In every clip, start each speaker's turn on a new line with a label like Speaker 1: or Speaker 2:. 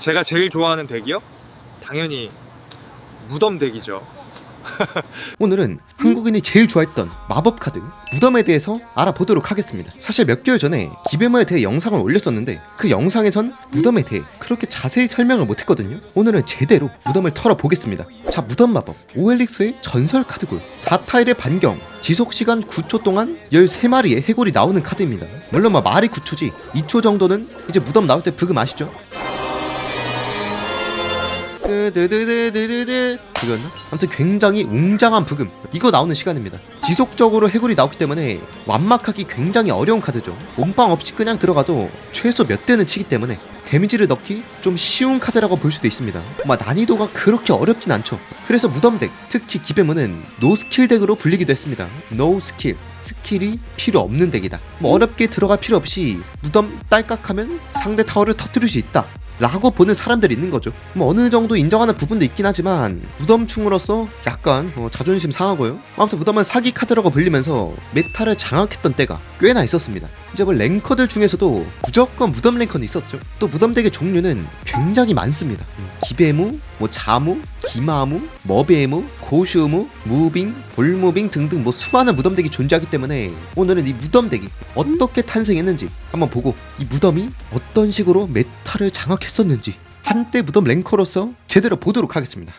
Speaker 1: 제가 제일 좋아하는 덱이요? 당연히 무덤 덱이죠.
Speaker 2: 오늘은 한국인이 제일 좋아했던 마법 카드 무덤에 대해서 알아보도록 하겠습니다. 사실 몇 개월 전에 기베모에 대해 영상을 올렸었는데 그 영상에선 무덤에 대해 그렇게 자세히 설명을 못했거든요. 오늘은 제대로 무덤을 털어보겠습니다. 자 무덤 마법 오엘릭스의 전설 카드고요. 4타일의 반경 지속 시간 9초 동안 13마리의 해골이 나오는 카드입니다. 물론 뭐 말이 9초지 2초 정도는 이제 무덤 나올 때 브금 아시죠? 드드드드드드 그거였나? 아무튼 굉장히 웅장한 부금. 이거 나오는 시간입니다. 지속적으로 해골이 나오기 때문에 완막하기 굉장히 어려운 카드죠. 몸빵 없이 그냥 들어가도 최소 몇 대는 치기 때문에 데미지를 넣기 좀 쉬운 카드라고 볼 수도 있습니다. 막 난이도가 그렇게 어렵진 않죠. 그래서 무덤덱 특히 기베문은 노스킬 덱으로 불리기도 했습니다. 노 스킬. 스킬이 필요 없는 덱이다. 뭐 어렵게 들어갈 필요 없이 무덤 딸깍하면 상대 타워를 터뜨릴 수 있다 라고 보는 사람들이 있는 거죠. 뭐 어느 정도 인정하는 부분도 있긴 하지만 무덤충으로서 약간 어, 자존심 상하고요. 아무튼 무덤은 사기 카드라고 불리면서 메타를 장악했던 때가 꽤나 있었습니다. 뭐 랭커들 중에서도 무조건 무덤 랭커는 있었죠. 또 무덤 덱의 종류는 굉장히 많습니다. 기베무, 뭐 자무, 기마무, 머베무, 고슈무, 무빙, 볼무빙 등등 뭐 수많은 무덤 덱이 존재하기 때문에 오늘은 이 무덤 덱이 어떻게 탄생했는지 한번 보고 이 무덤이 어떤 식으로 메타를 장악했었는지 한때 무덤 랭커로서 제대로 보도록 하겠습니다.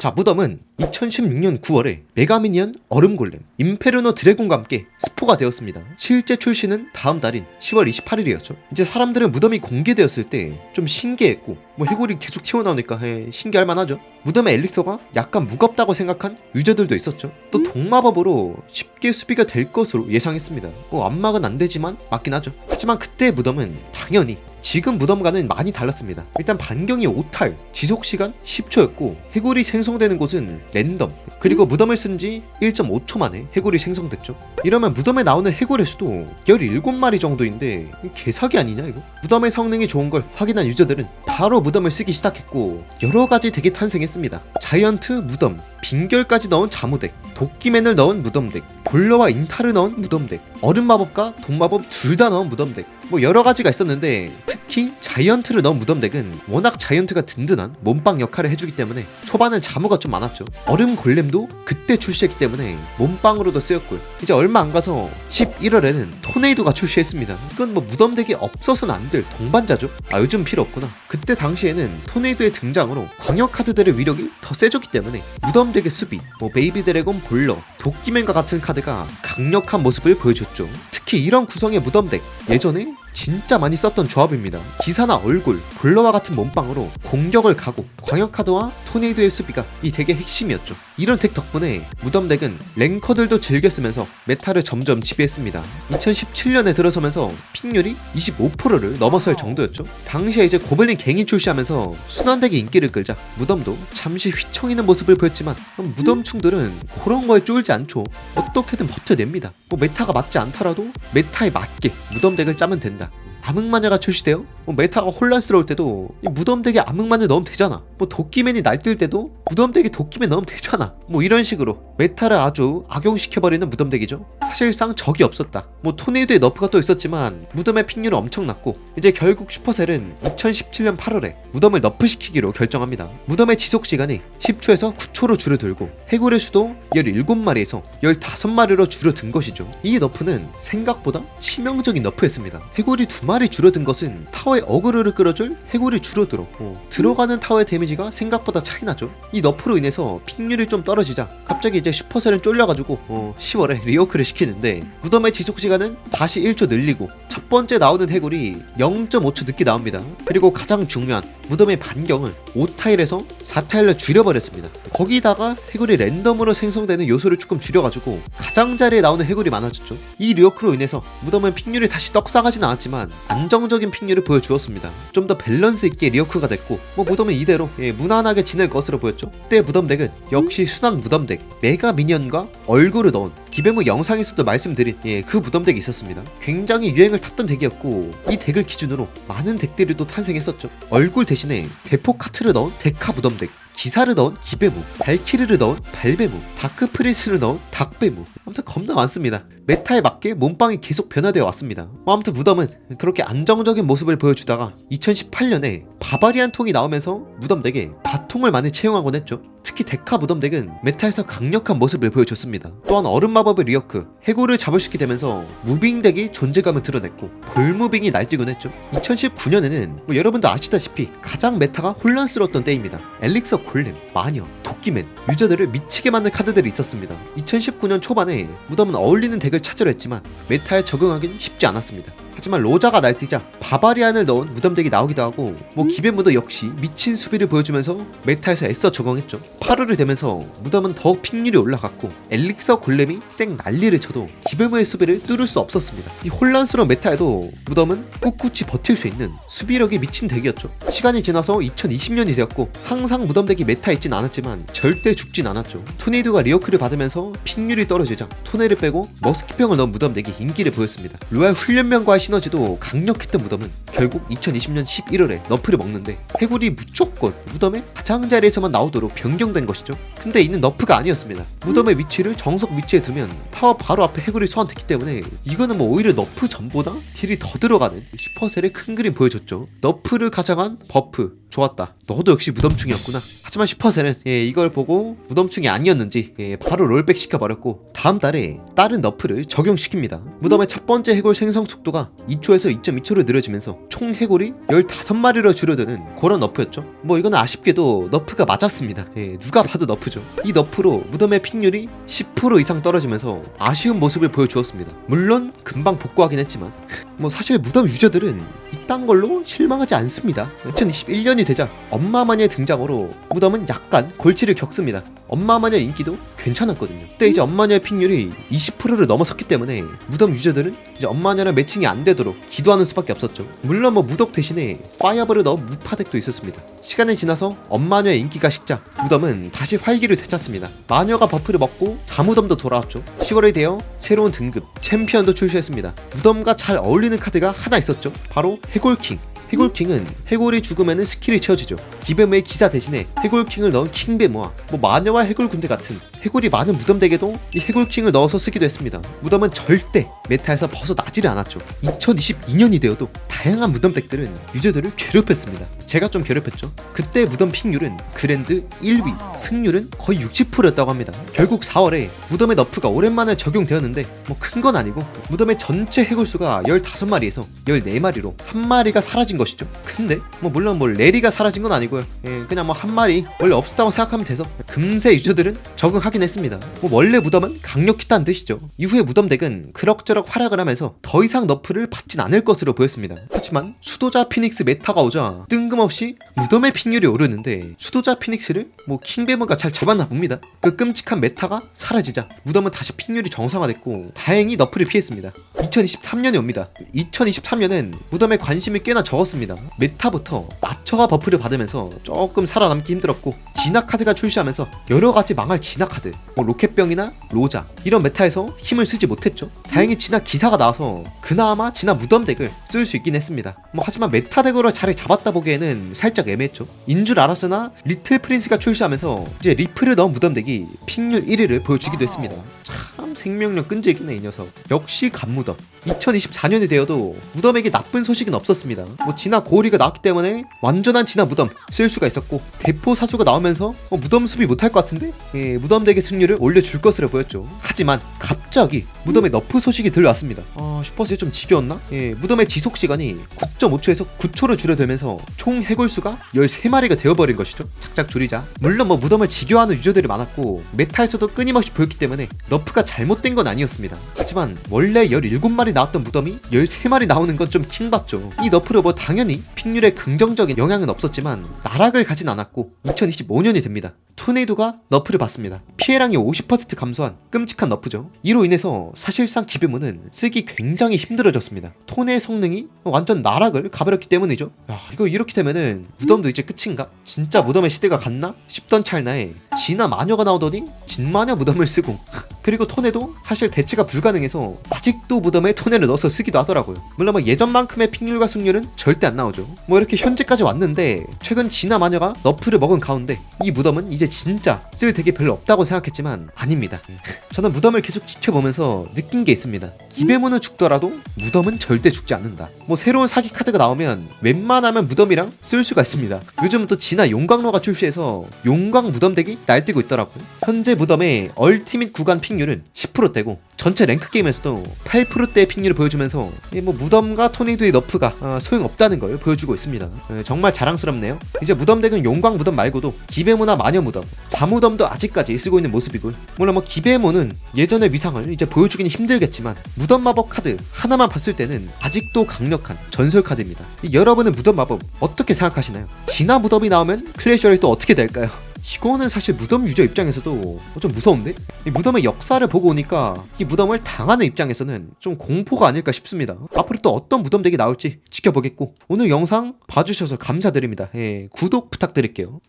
Speaker 2: 자 무덤은 2016년 9월에 메가미니언 얼음골렘 임페르노 드래곤과 함께 스포가 되었습니다. 실제 출시는 다음 달인 10월 28일이었죠. 이제 사람들은 무덤이 공개되었을 때 좀 신기했고 뭐 해골이 계속 튀어나오니까 에, 신기할 만하죠. 무덤의 엘릭서가 약간 무겁다고 생각한 유저들도 있었죠. 또 동마법으로 쉽게 수비가 될 것으로 예상했습니다. 뭐 안막은 안 되지만 맞긴 하죠. 하지만 그때의 무덤은 당연히 지금 무덤과는 많이 달랐습니다. 일단 반경이 5탈, 지속 시간 10초였고 해골이 생성되는 곳은 랜덤. 그리고 무덤을 쓴 지 1.5초 만에 해골이 생성됐죠. 이러면 무덤에 나오는 해골의 수도 17마리 정도인데 개사기 아니냐 이거? 무덤의 성능이 좋은 걸 확인한 유저들은 바로 무덤을 쓰기 시작했고 여러 가지 덱이 탄생했습니다. 자이언트 무덤, 빙결까지 넣은 자무덱, 도끼맨을 넣은 무덤덱, 볼러와 인타를 넣은 무덤덱, 얼음 마법과 동마법 둘 다 넣은 무덤덱. 뭐 여러 가지가 있었는데 특히 자이언트를 넣은 무덤덱은 워낙 자이언트가 든든한 몸빵 역할을 해주기 때문에 초반은 자무가 좀 많았죠. 얼음 골렘도 그때 출시했기 때문에 몸빵으로도 쓰였고요. 이제 얼마 안 가서 11월에는 토네이도가 출시했습니다. 이건 뭐 무덤덱이 없어서는 안 될 동반자죠. 아 요즘 필요 없구나. 그때 당시에는 토네이도의 등장으로 광역 카드들의 위력이 더 세졌기 때문에 무덤덱의 수비, 뭐 베이비 드래곤 볼러, 도끼맨과 같은 카드가 강력한 모습을 보여줬죠. 특히 이런 구성의 무덤덱 예전에 진짜 많이 썼던 조합입니다. 기사나 얼굴, 볼러와 같은 몸빵으로 공격을 가고 광역카드와 토네이도의 수비가 이 덱의 핵심이었죠. 이런 덱 덕분에 무덤 덱은 랭커들도 즐겨 쓰면서 메타를 점점 지배했습니다. 2017년에 들어서면서 픽률이 25%를 넘어설 정도였죠. 당시에 이제 고블린 갱이 출시하면서 순환 덱이 인기를 끌자 무덤도 잠시 휘청이는 모습을 보였지만 무덤충들은 그런 거에 쫄지 않죠. 어떻게든 버텨냅니다. 뭐 메타가 맞지 않더라도 메타에 맞게 무덤 덱을 짜면 된다. 암흑마녀가 출시되어 뭐 메타가 혼란스러울 때도 이 무덤덱에 암흑마녀 넣으면 되잖아. 뭐 도끼맨이 날뛸 때도 무덤덱에 도끼맨 넣으면 되잖아. 뭐 이런 식으로 메타를 아주 악용시켜버리는 무덤덱이죠. 사실상 적이 없었다. 뭐 토네이도의 너프가 또 있었지만 무덤의 픽률은 엄청났고 이제 결국 슈퍼셀은 2017년 8월에 무덤을 너프시키기로 결정합니다. 무덤의 지속시간이 10초에서 9초로 줄어들고 해골의 수도 17마리에서 15마리로 줄어든 것이죠. 이 너프는 생각보다 치명적인 너프였습니다. 해골이 두 마리 줄어든 것은 타워의 어그로를 끌어줄 해골이 줄어들었고 들어가는 타워의 데미지가 생각보다 차이나죠. 이 너프로 인해서 픽률이 좀 떨어지자 갑자기 이제 슈퍼셀은 쫄려가지고 어, 10월에 리워크를 시키는데 무덤의 지속시간은 다시 1초 늘리고 첫 번째 나오는 해골이 0.5초 늦게 나옵니다. 그리고 가장 중요한 무덤의 반경을 5타일에서 4타일로 줄여버렸습니다 거기다가 해골이 랜덤으로 생성되는 요소를 조금 줄여가지고 가장자리에 나오는 해골이 많아졌죠 이 리워크로 인해서 무덤은 픽률이 다시 떡상하진 않았지만 안정적인 픽률을 보여주었습니다. 좀 더 밸런스 있게 리어크가 됐고 뭐 무덤은 이대로 예, 무난하게 지낼 것으로 보였죠. 그때 무덤 덱은 역시 순한 무덤 덱 메가 미니언과 얼굴을 넣은 기베모 영상에서도 말씀드린 예, 그 무덤 덱이 있었습니다. 굉장히 유행을 탔던 덱이었고 이 덱을 기준으로 많은 덱들이 또 탄생했었죠. 얼굴 대신 에 대포 카트를 넣은 데카 무덤 덱 기사를 넣은 기배무, 발키리를 넣은 발배무, 다크프리스를 넣은 닭배무. 아무튼 겁나 많습니다. 메타에 맞게 몸빵이 계속 변화되어 왔습니다. 뭐 아무튼 무덤은 그렇게 안정적인 모습을 보여주다가 2018년에 바바리안 통이 나오면서 무덤 덱에 바통을 많이 채용하곤 했죠. 특히 데카 무덤 덱은 메타에서 강력한 모습을 보여줬습니다. 또한 얼음 마법의 리어크, 해골을 잡을 수 있게 되면서 무빙 덱이 존재감을 드러냈고 볼무빙이 날뛰곤 했죠. 2019년에는 뭐 여러분도 아시다시피 가장 메타가 혼란스러웠던 때입니다. 엘릭서 골렘, 마녀, 도끼맨, 유저들을 미치게 만든 카드들이 있었습니다. 2019년 초반에 무덤은 어울리는 덱을 찾으려 했지만 메타에 적응하긴 쉽지 않았습니다. 하지만 로자가 날뛰자 바바리안을 넣은 무덤 덱이 나오기도 하고 뭐 기벤무도 역시 미친 수비를 보여주면서 메타에서 애써 적응했죠. 8월이 되면서 무덤은 더욱 픽률이 올라갔고 엘릭서 골렘이 쌩 난리를 쳐도 기벤무의 수비를 뚫을 수 없었습니다. 이 혼란스러운 메타에도 무덤은 꿋꿋이 버틸 수 있는 수비력이 미친 덱이었죠. 시간이 지나서 2020년이 되었고 항상 무덤 덱이 메타에 있진 않았지만 절대 죽진 않았죠. 토네이도가 리어크를 받으면서 픽률이 떨어지자 토네를 빼고 머스키병을 넣은 무덤 덱이 인기를 보였습니다. 로얄 훈련병과의 시너지도 강력했던 무덤은 결국 2020년 11월에 너프를 먹는데 해골이 무조건 무덤의 가장 자리에서만 나오도록 변경된 것이죠. 근데 이는 너프가 아니었습니다. 무덤의 위치를 정석 위치에 두면 타워 바로 앞에 해골이 소환됐기 때문에 이거는 뭐 오히려 너프 전보다 딜이 더 들어가는 슈퍼셀의 큰 그림 보여줬죠. 너프를 가져간 버프 좋았다. 너도 역시 무덤충이었구나. 하지만 슈퍼셀은 예, 이걸 보고 무덤충이 아니었는지 예, 바로 롤백 시켜버렸고 다음 달에 다른 너프를 적용시킵니다. 무덤의 첫 번째 해골 생성 속도가 2초에서 2.2초로 느려지면서 총 해골이 15마리로 줄어드는 그런 너프였죠. 뭐 이거는 아쉽게도 너프가 맞았습니다. 예, 누가 봐도 너프죠. 이 너프로 무덤의 픽률이 10% 이상 떨어지면서 아쉬운 모습을 보여주었습니다. 물론 금방 복구하긴 했지만 뭐 사실 무덤 유저들은 이딴 걸로 실망하지 않습니다. 2021년 이 되자 엄마마녀의 등장으로 무덤은 약간 골치를 겪습니다. 엄마마녀 인기도 괜찮았거든요. 그때 이제 엄마녀의 픽률이 20%를 넘어섰기 때문에 무덤 유저들은 이제 엄마녀랑 매칭이 안 되도록 기도하는 수밖에 없었죠. 물론 뭐 무덕 대신에 파이어볼을 넣은 무파덱도 있었습니다. 시간이 지나서 엄마녀의 인기가 식자 무덤은 다시 활기를 되찾습니다. 마녀가 버프를 먹고 자무덤도 돌아왔죠. 10월이 되어 새로운 등급 챔피언도 출시했습니다. 무덤과 잘 어울리는 카드가 하나 있었죠. 바로 해골킹. 해골킹은 해골이 죽으면 스킬이 채워지죠. 기베모의 기사 대신에 해골킹을 넣은 킹베모와 뭐 마녀와 해골 군대 같은 해골이 많은 무덤 덱에도 이 해골킹을 넣어서 쓰기도 했습니다. 무덤은 절대 메타에서 벗어나지를 않았죠. 2022년이 되어도 다양한 무덤 덱들은 유저들을 괴롭혔습니다. 제가 좀 괴롭혔죠. 그때 무덤 픽률은 그랜드 1위, 승률은 거의 60%였다고 합니다. 결국 4월에 무덤의 너프가 오랜만에 적용되었는데 뭐 큰 건 아니고 무덤의 전체 해골 수가 15마리에서 14마리로 한 마리가 사라진 것이죠. 근데 뭐 물론 뭐 레리가 사라진 건 아니고요. 예, 그냥 뭐 한 마리 원래 없었다고 생각하면 돼서 금세 유저들은 적응하 긴 했습니다. 뭐 원래 무덤은 강력했다는 뜻이죠. 이후에 무덤 덱은 그럭저럭 활약을 하면서 더 이상 너프를 받진 않을 것으로 보였습니다. 하지만 수도자 피닉스 메타가 오자 뜬금없이 무덤의 픽률이 오르는데 수도자 피닉스를 뭐 킹베머가 잘 잡았나 봅니다. 그 끔찍한 메타가 사라지자 무덤은 다시 픽률이 정상화됐고 다행히 너프를 피했습니다. 2023년이 옵니다. 2023년엔 무덤에 관심이 꽤나 적었습니다. 메타부터 마처가 버프를 받으면서 조금 살아남기 힘들었고 진화 카드가 출시하면서 여러 가지 망할 진화 카드, 뭐 로켓병이나 로자 이런 메타에서 힘을 쓰지 못했죠. 다행히 진화 기사가 나와서 그나마 진화 무덤 덱을 쓸 수 있긴 했습니다. 뭐 하지만 메타 덱으로 자리 잡았다 보기에는 살짝 애매했죠. 인 줄 알았으나 리틀 프린스가 출시하면서 이제 리플을 넣은 무덤 덱이 픽률 1위를 보여주기도 했습니다. 참 생명력 끈질기네 이 녀석. 역시 간무덤. 2024년이 되어도 무덤에게 나쁜 소식은 없었습니다. 뭐 진화 고리가 나왔기 때문에 완전한 진화 무덤 쓸 수가 있었고 대포 사수가 나오면서 어, 무덤 수비 못할 것 같은데 예, 무덤 덱의 승률을 올려줄 것으로 보였죠. 하지만 갑자기 무덤에 너프 소식이 들려왔습니다. 아 슈퍼스에 좀 지겨웠나? 예, 무덤의 지속 시간이 9.5초에서 9초로 줄어들면서 총 해골 수가 13마리가 되어버린 것이죠. 작작 줄이자. 물론 뭐 무덤을 지겨워하는 유저들이 많았고 메타에서도 끊임없이 보였기 때문에 너프가 잘 못된 건 아니었습니다. 하지만 원래 17마리 나왔던 무덤이 13마리 나오는 건 좀 킹받죠. 이 너프로 뭐 당연히 픽률에 긍정적인 영향은 없었지만 나락을 가진 않았고 2025년이 됩니다. 토네이도가 너프를 받습니다. 피해량이 50% 감소한 끔찍한 너프죠. 이로 인해서 사실상 기배문은 쓰기 굉장히 힘들어졌습니다. 톤의 성능이 완전 나락을 가버렸기 때문이죠. 야, 이거 이렇게 되면은 무덤도 이제 끝인가? 진짜 무덤의 시대가 갔나? 싶던 찰나에 진화 마녀가 나오더니 진마녀 무덤을 쓰고 그리고 톤에도 사실 대체가 불가능해서 아직도 무덤에 톤에를 넣어서 쓰기도 하더라고요. 물론 뭐 예전만큼의 픽률과 승률은 절대 안 나오죠. 뭐 이렇게 현재까지 왔는데 최근 진화 마녀가 너프를 먹은 가운데 이 무덤은 이제 진짜 쓸 되게 별로 없다고 생각했지만 아닙니다. 저는 무덤을 계속 지켜보면서 느낀 게 있습니다. 기배문은 죽더라도 무덤은 절대 죽지 않는다. 뭐 새로운 사기 카드가 나오면 웬만하면 무덤이랑 쓸 수가 있습니다. 요즘 또 진화 용광로가 출시해서 용광 무덤 덱이 날뛰고 있더라고요. 현재 무덤의 얼티밋 구간 픽률은 10%대고 전체 랭크 게임에서도 8%대의 픽률을 보여주면서 이뭐 무덤과 토네이도의 너프가 어, 소용없다는 걸 보여주고 있습니다. 에, 정말 자랑스럽네요. 이제 무덤 덱은 용광 무덤 말고도 기배무나 마녀 무덤, 자무덤도 아직까지 쓰고 있는 모습이고 물론 뭐 기배무는 예전의 위상을 이제 보여주기는 힘들겠지만 무덤 마법 카드 하나만 봤을 때는 아직도 강력한 전설 카드입니다. 이 여러분은 무덤 마법 어떻게 생각하시나요? 진화 무덤이 나오면 클래셔를 또 어떻게 될까요? 이거는 사실 무덤 유저 입장에서도 좀 무서운데? 이 무덤의 역사를 보고 오니까 이 무덤을 당하는 입장에서는 좀 공포가 아닐까 싶습니다. 앞으로 또 어떤 무덤 덱이 나올지 지켜보겠고 오늘 영상 봐주셔서 감사드립니다. 예, 구독 부탁드릴게요.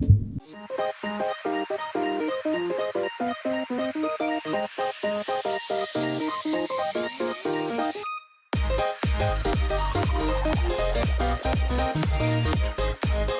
Speaker 3: Thank you.